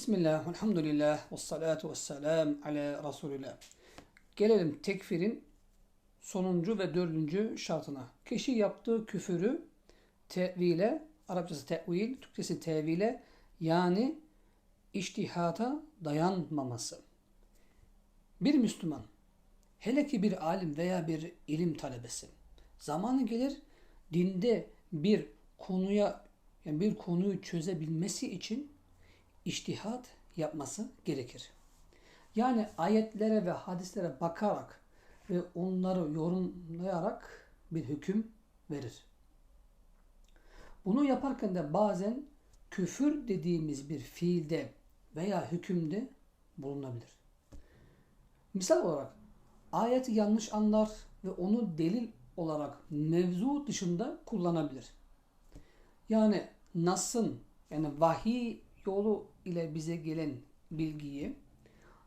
Bismillah, elhamdülillah, ve salatu ve selam ala Resulillah. Gelelim tekfirin sonuncu ve dördüncü şartına. Kişi yaptığı küfürü tevile, Arapçası tevil, Türkçesi tevile yani iştihata dayanmaması. Bir Müslüman, hele ki bir alim veya bir ilim talebesi, zamanı gelir dinde bir konuya yani bir konuyu çözebilmesi için iştihat yapması gerekir. Yani ayetlere ve hadislere bakarak ve onları yorumlayarak bir hüküm verir. Bunu yaparken de bazen küfür dediğimiz bir fiilde veya hükümde bulunabilir. Misal olarak ayeti yanlış anlar ve onu delil olarak mevzu dışında kullanabilir. Yani Nas'ın yani vahiy yolu ile bize gelen bilgiyi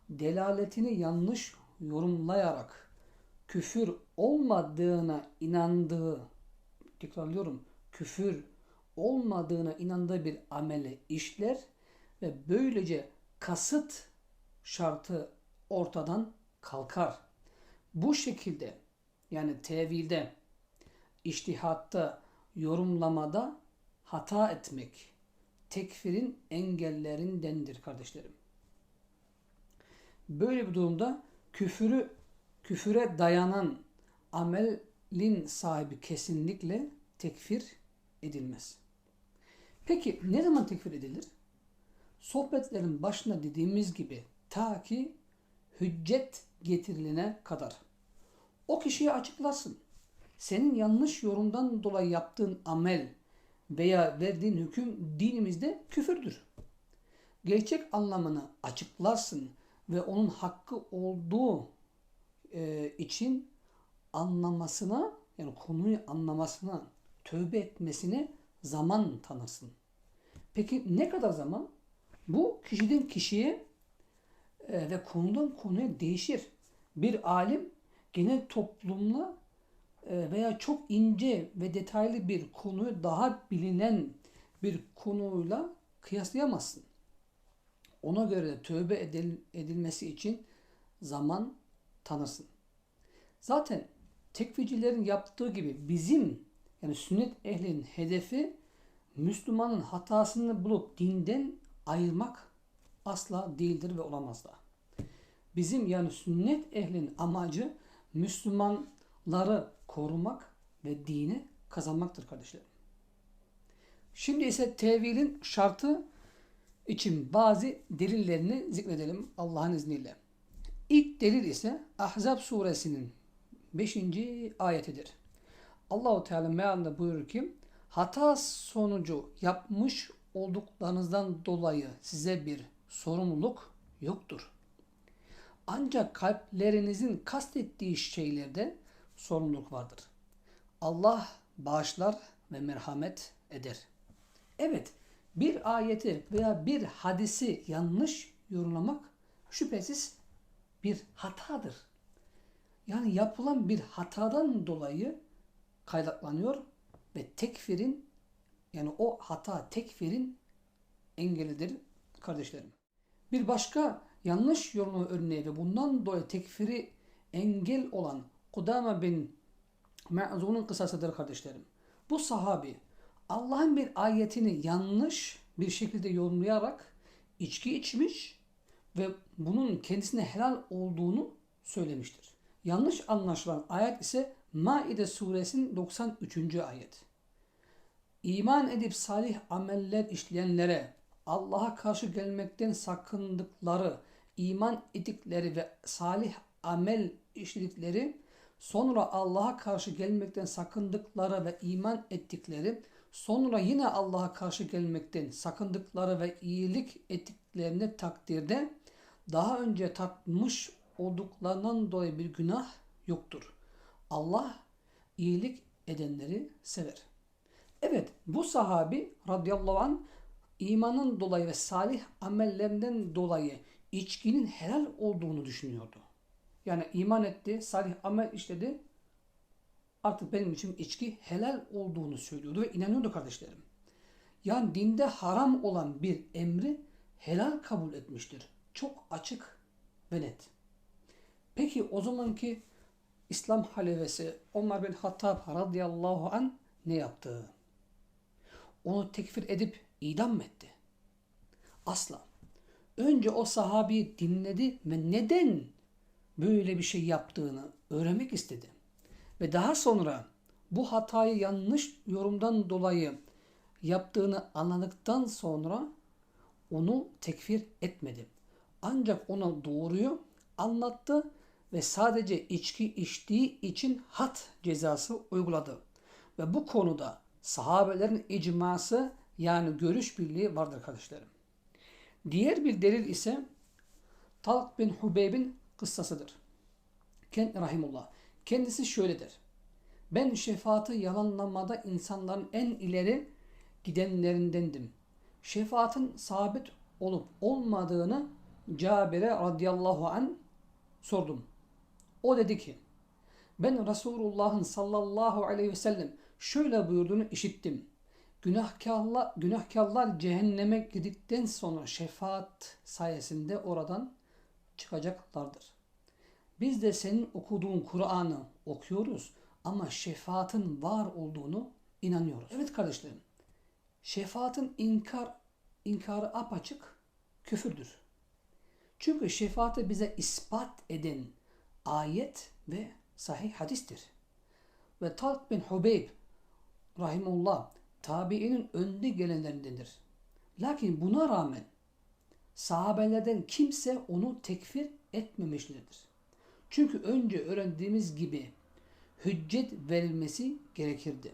delaletini yanlış yorumlayarak küfür olmadığına inandığı tekrarlıyorum küfür olmadığına inandığı bir amele işler ve böylece kasıt şartı ortadan kalkar. Bu şekilde yani tevilde, iştihatta, yorumlamada hata etmek tekfirin engellerindendir kardeşlerim. Böyle bir durumda küfürü küfüre dayanan amelin sahibi kesinlikle tekfir edilmez. Peki ne zaman tekfir edilir? Sohbetlerin başında dediğimiz gibi ta ki hüccet getirilene kadar. O kişiye açıklasın. Senin yanlış yorumdan dolayı yaptığın amel veya verdiğin hüküm dinimizde küfürdür. Gerçek anlamını açıklarsın ve onun hakkı olduğu e, için anlamasına yani konuyu anlamasına, tövbe etmesine zaman tanırsın. Peki ne kadar zaman? Bu kişiden kişiye e, ve konudan konuya değişir. Bir alim genel toplumla veya çok ince ve detaylı bir konuyu daha bilinen bir konuyla kıyaslayamazsın. Ona göre tövbe edil, edilmesi için zaman tanırsın. Zaten tekfircilerin yaptığı gibi bizim yani sünnet ehlinin hedefi Müslümanın hatasını bulup dinden ayırmak asla değildir ve olamaz da. Bizim yani sünnet ehlinin amacı Müslümanları korumak ve dini kazanmaktır kardeşlerim. Şimdi ise tevilin şartı için bazı delillerini zikredelim Allah'ın izniyle. İlk delil ise Ahzab suresinin 5. ayetidir. Allahu Teala mealinde buyurur ki hata sonucu yapmış olduklarınızdan dolayı size bir sorumluluk yoktur. Ancak kalplerinizin kastettiği şeylerde sorumluluk vardır. Allah bağışlar ve merhamet eder. Evet, bir ayeti veya bir hadisi yanlış yorumlamak şüphesiz bir hatadır. Yani yapılan bir hatadan dolayı kaynaklanıyor ve tekfirin yani o hata tekfirin engelidir kardeşlerim. Bir başka yanlış yorumlama örneği ve bundan dolayı tekfiri engel olan Kudame bin Me'zun'un kısasıdır kardeşlerim. Bu sahabi Allah'ın bir ayetini yanlış bir şekilde yorumlayarak içki içmiş ve bunun kendisine helal olduğunu söylemiştir. Yanlış anlaşılan ayet ise Maide suresinin 93. ayet. İman edip salih ameller işleyenlere Allah'a karşı gelmekten sakındıkları, iman ettikleri ve salih amel işledikleri sonra Allah'a karşı gelmekten sakındıkları ve iman ettikleri, sonra yine Allah'a karşı gelmekten sakındıkları ve iyilik ettiklerini takdirde daha önce tatmış olduklarından dolayı bir günah yoktur. Allah iyilik edenleri sever. Evet bu sahabi radıyallahu anh imanın dolayı ve salih amellerinden dolayı içkinin helal olduğunu düşünüyordu. Yani iman etti, salih amel işledi. Artık benim için içki helal olduğunu söylüyordu ve inanıyordu kardeşlerim. Yani dinde haram olan bir emri helal kabul etmiştir. Çok açık ve net. Peki o zamanki İslam halifesi Ömer bin Hattab radıyallahu an ne yaptı? Onu tekfir edip idam mı etti? Asla. Önce o sahabeyi dinledi ve neden böyle bir şey yaptığını öğrenmek istedi. Ve daha sonra bu hatayı yanlış yorumdan dolayı yaptığını anladıktan sonra onu tekfir etmedi. Ancak ona doğruyu anlattı ve sadece içki içtiği için hat cezası uyguladı. Ve bu konuda sahabelerin icması yani görüş birliği vardır kardeşlerim. Diğer bir delil ise Talk bin Hubeyb'in kıssasıdır. Kend rahimullah. Kendisi şöyledir. Ben şefaatı yalanlamada insanların en ileri gidenlerindendim. Şefaatin sabit olup olmadığını Cabir'e radıyallahu an sordum. O dedi ki ben Resulullah'ın sallallahu aleyhi ve sellem şöyle buyurduğunu işittim. Günahkarlar, günahkarlar cehenneme gidikten sonra şefaat sayesinde oradan çıkacaklardır. Biz de senin okuduğun Kur'an'ı okuyoruz ama şefaatin var olduğunu inanıyoruz. Evet kardeşlerim. Şefaatin inkar inkarı apaçık küfürdür. Çünkü şefaati bize ispat eden ayet ve sahih hadistir. Ve Talk bin Hubeyb rahimullah tabiinin önde gelenlerindendir. Lakin buna rağmen sahabelerden kimse onu tekfir etmemişlerdir. Çünkü önce öğrendiğimiz gibi hüccet verilmesi gerekirdi.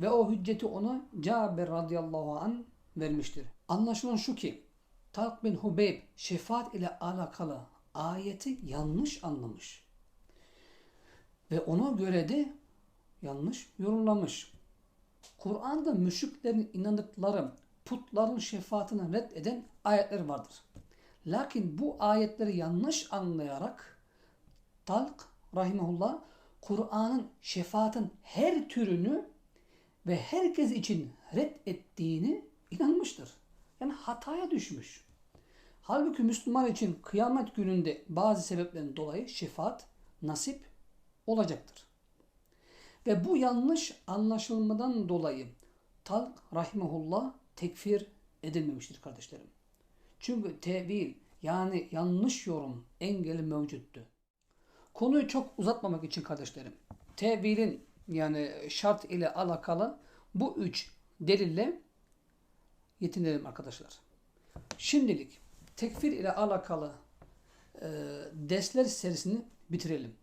Ve o hücceti ona Cabir radıyallahu an vermiştir. Anlaşılan şu ki Talk bin Hubeyb şefaat ile alakalı ayeti yanlış anlamış. Ve ona göre de yanlış yorumlamış. Kur'an'da müşriklerin inandıkları putların şefaatini reddeden ayetler vardır. Lakin bu ayetleri yanlış anlayarak Talk rahimahullah Kur'an'ın şefaatin her türünü ve herkes için reddettiğini inanmıştır. Yani hataya düşmüş. Halbuki Müslüman için kıyamet gününde bazı sebeplerin dolayı şefaat nasip olacaktır. Ve bu yanlış anlaşılmadan dolayı Talk rahimahullah tekfir edilmemiştir kardeşlerim. Çünkü tevil yani yanlış yorum engeli mevcuttu. Konuyu çok uzatmamak için kardeşlerim. Tevilin yani şart ile alakalı bu üç delille yetinelim arkadaşlar. Şimdilik tekfir ile alakalı e, dersler serisini bitirelim.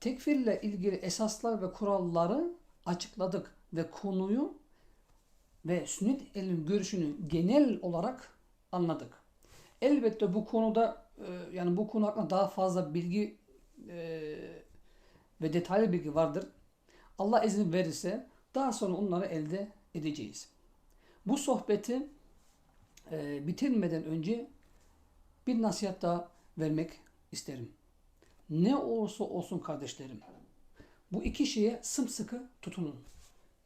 Tekfir ile ilgili esaslar ve kuralları açıkladık ve konuyu ve sünnet elinin görüşünü genel olarak anladık. Elbette bu konuda e, yani bu konu hakkında daha fazla bilgi e, ve detaylı bilgi vardır. Allah izin verirse daha sonra onları elde edeceğiz. Bu sohbeti e, bitirmeden önce bir nasihat daha vermek isterim. Ne olursa olsun kardeşlerim, bu iki şeye sımsıkı tutunun.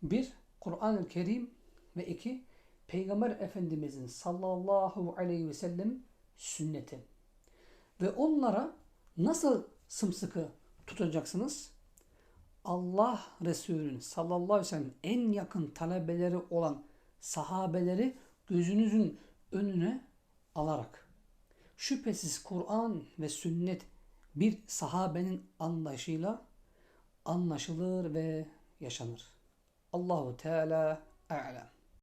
Bir, Kur'an-ı Kerim ve iki, Peygamber Efendimizin sallallahu aleyhi ve sellem sünneti. Ve onlara nasıl sımsıkı tutacaksınız? Allah Resulü'nün sallallahu aleyhi ve sellem en yakın talebeleri olan sahabeleri gözünüzün önüne alarak. Şüphesiz Kur'an ve sünnet bir sahabenin anlayışıyla anlaşılır ve yaşanır. Allahu Teala a'lem.